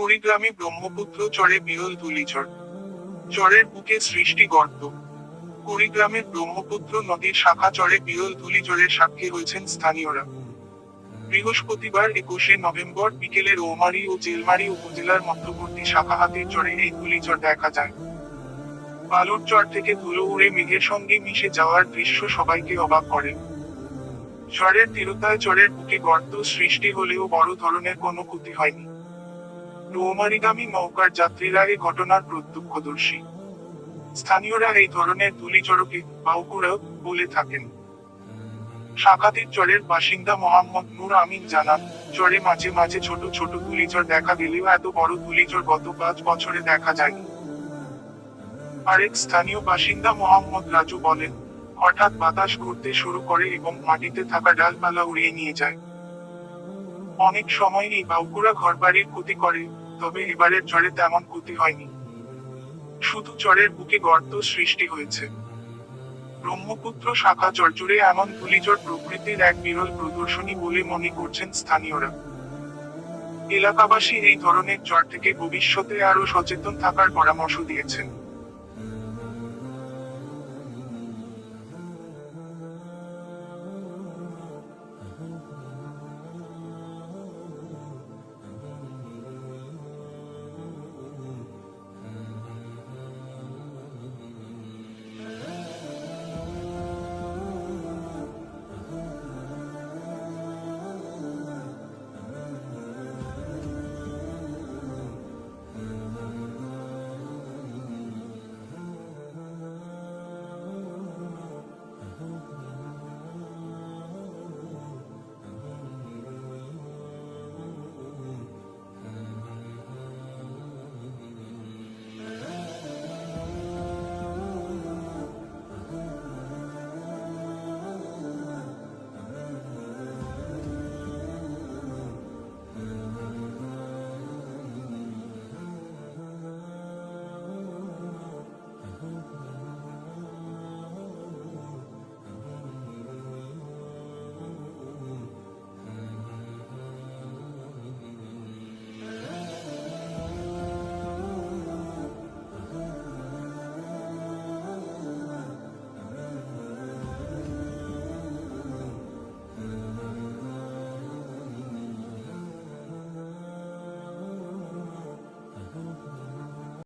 কুড়িগ্রামে ব্রহ্মপুত্র চরে বিরল ধুলিঝড়। চরের বুকে সৃষ্টি গর্ত। কুড়িগ্রামের ব্রহ্মপুত্র নদীর শাখা চরে বিরল ধুলিঝড়ের সাক্ষী হয়েছেন স্থানীয়রা। বৃহস্পতিবার একুশে নভেম্বর বিকেলে রৌমারি ও জেলমারি উপজেলার মধ্যবর্তী শাখা শাখাহাতির চরে এই ধুলিঝড় দেখা যায়। বালুর চর থেকে ধুলো উড়ে মেঘের সঙ্গে মিশে যাওয়ার দৃশ্য সবাইকে অবাক করে। ঝড়ের তীরতায় চরের বুকে গর্ত সৃষ্টি হলেও বড় ধরনের কোনো ক্ষতি হয়নি। রৌমারিগামী নৌকার যাত্রীরা এই ঘটনার প্রত্যক্ষদর্শী স্থানীয়রা এই ধরনের ধুলিঝড়কে বাউকুড়া বলে থাকেন। শাখাতির চরের বাসিন্দা মোহাম্মদ নূর আমিন জানান, চরে মাঝে মাঝে ছোট ছোট ধুলিঝড় দেখা গেলেও এত বড় ধুলিঝড় গত পাঁচ বছরে দেখা যায়নি। আরেক স্থানীয় বাসিন্দা মোহাম্মদ রাজু বলেন, হঠাৎ বাতাস ঘুরতে শুরু করে এবং মাটিতে থাকা ডালপালা উড়িয়ে নিয়ে যায়। অনেক সময় এই বাউকুড়া ঘরবাড়ির ক্ষতি করে, তবে এবারের ঝড়ে তেমন ক্ষতি হয়নি। শুধু চরের বুকে গর্ত সৃষ্টি হয়েছে। ব্রহ্মপুত্র শাখা চরজুড়ে এমন ধুলিঝড় প্রকৃতির এক বিরল প্রদর্শনী বলে মনে করছেন স্থানীয়রা। এলাকাবাসী এই ধরনের ঝড় থেকে ভবিষ্যতে আরও সচেতন থাকার পরামর্শ দিয়েছেন।